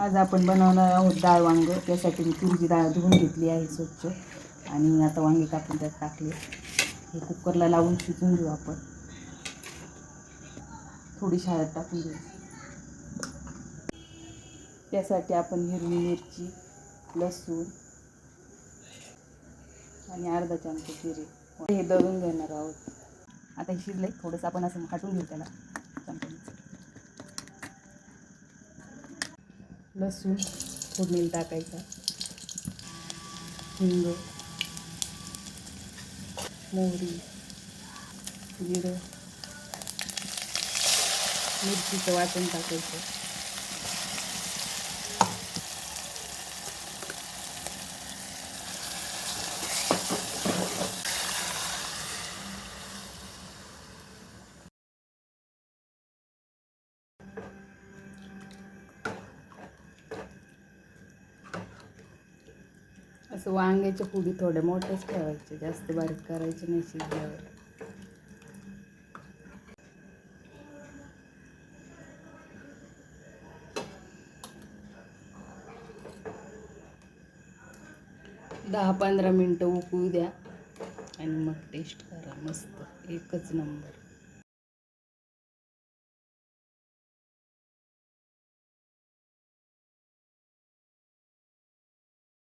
आज आपण बनवणार आहोत डाळ वांग. त्यासाठी मी तुरीची डाळ धुवून घेतली आहे स्वच्छ. आणि आता वांगे कापून त्यात टाकले. हे कुकरला लावून शिजवून घेऊ आपण. थोडी शाळेत टाकून घेऊ त्यासाठी आपण हिरवी मिरची लसूण आणि अर्धा चमचा जिरे. हे दळून घेणार आहोत. आता हे शिजले थोडंसं आपण असं हटून घेऊ त्याला. लसूण फोडणीला टाकायचा. हिंग मोहरी जिरं मिरचीचं वाटण टाकायचं. असं वांग्याच्या पुडी थोडे मोठ्याच ठेवायचे जास्त बारीक करायचे नाही शिजल्यावर. दहा पंधरा मिनटं उकळू द्या आणि मग टेस्ट करा मस्त एकच नंबर